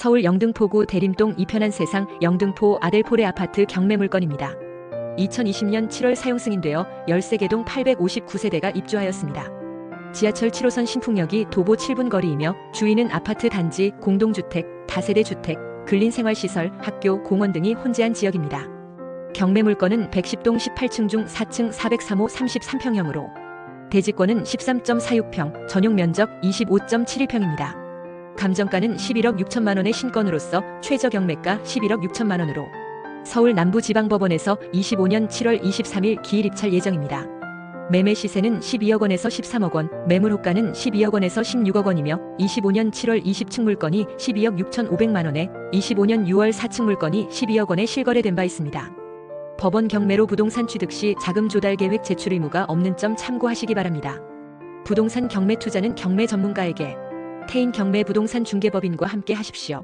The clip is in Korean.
서울 영등포구 대림동 이편한 세상 영등포 아델포레 아파트 경매 물건입니다. 2020년 7월 사용 승인되어 13개동 859세대가 입주하였습니다. 지하철 7호선 신풍역이 도보 7분 거리이며 주위는 아파트 단지, 공동주택, 다세대 주택, 근린생활시설, 학교, 공원 등이 혼재한 지역입니다. 경매 물건은 110동 18층 중 4층 403호 33평형으로 대지권은 13.46평, 전용 면적 25.71평입니다. 감정가는 11억 6천만 원의 신건으로서 최저 경매가 11억 6천만 원으로 서울 남부지방법원에서 25년 7월 23일 기일 입찰 예정입니다. 매매 시세는 12억 원에서 13억 원, 매물 호가는 12억 원에서 16억 원이며 25년 7월 20층 물건이 12억 6천5백만 원에 25년 6월 4층 물건이 12억 원에 실거래된 바 있습니다. 법원 경매로 부동산 취득 시 자금 조달 계획 제출 의무가 없는 점 참고하시기 바랍니다. 부동산 경매 투자는 경매 전문가에게 태인 경매 부동산 중개법인과 함께 하십시오.